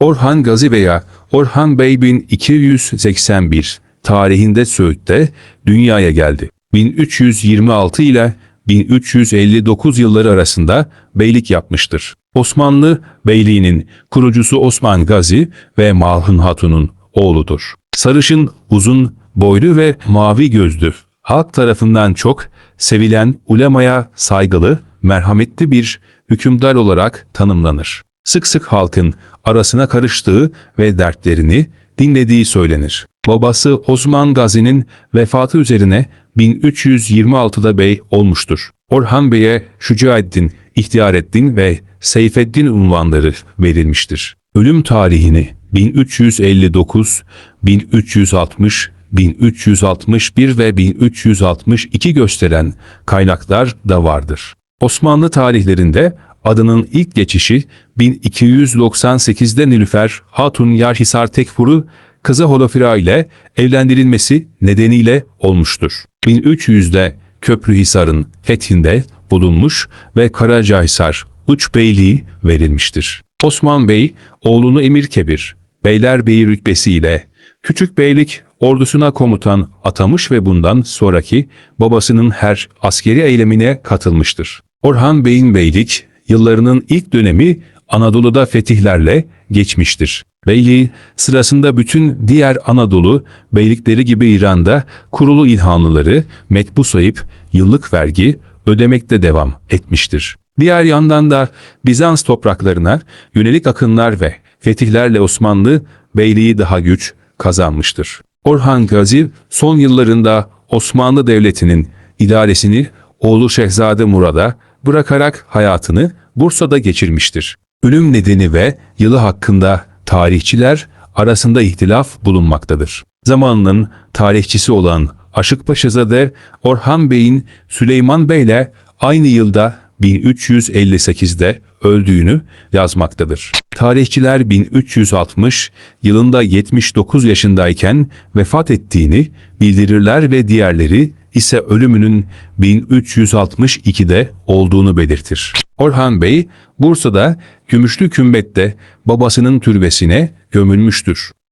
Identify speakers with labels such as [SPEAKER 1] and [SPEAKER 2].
[SPEAKER 1] Orhan Gazi veya Orhan Bey 1281 tarihinde Söğüt'te dünyaya geldi. 1326 ile 1359 yılları arasında beylik yapmıştır. Osmanlı beyliğinin kurucusu Osman Gazi ve Malhun Hatun'un oğludur. Sarışın, uzun, boylu ve mavi gözlü, halk tarafından çok sevilen ulemaya saygılı, merhametli bir hükümdar olarak tanımlanır. Sık sık halkın arasına karıştığı ve dertlerini dinlediği söylenir. Babası Osman Gazi'nin vefatı üzerine 1326'da bey olmuştur. Orhan Bey'e Şücaeddin, İhtiyareddin ve Seyfeddin unvanları verilmiştir. Ölüm tarihini 1359, 1360, 1361 ve 1362 gösteren kaynaklar da vardır. Osmanlı tarihlerinde adının ilk geçişi 1298'de Nilüfer Hatun Yarhisar Tekfur'u kızı Holofira ile evlendirilmesi nedeniyle olmuştur. 1300'de Köprühisar'ın fethinde bulunmuş ve Karacahisar Uç Beyliği verilmiştir. Osman Bey, oğlunu Emir Kebir, Beylerbeyi rütbesiyle Küçük Beylik ordusuna komutan atamış ve bundan sonraki babasının her askeri eylemine katılmıştır. Orhan Bey'in beylik yıllarının ilk dönemi Anadolu'da fetihlerle geçmiştir. Beyliği sırasında bütün diğer Anadolu beylikleri gibi İran'da kurulu İlhanlıları metbu sayıp yıllık vergi ödemekte devam etmiştir. Diğer yandan da Bizans topraklarına yönelik akınlar ve fetihlerle Osmanlı beyliği daha güç kazanmıştır. Orhan Gazi son yıllarında Osmanlı Devleti'nin idaresini oğlu Şehzade Murad'a bırakarak hayatını Bursa'da geçirmiştir. Ölüm nedeni ve yılı hakkında tarihçiler arasında ihtilaf bulunmaktadır. Zamanının tarihçisi olan Aşıkpaşazade Orhan Bey'in Süleyman Bey'le aynı yılda 1358'de öldüğünü yazmaktadır. Tarihçiler 1360 yılında 79 yaşındayken vefat ettiğini bildirirler ve diğerleri ise ölümünün 1362'de olduğunu belirtir. Orhan Bey, Bursa'da Gümüşlü Kümbet'te babasının türbesine gömülmüştür.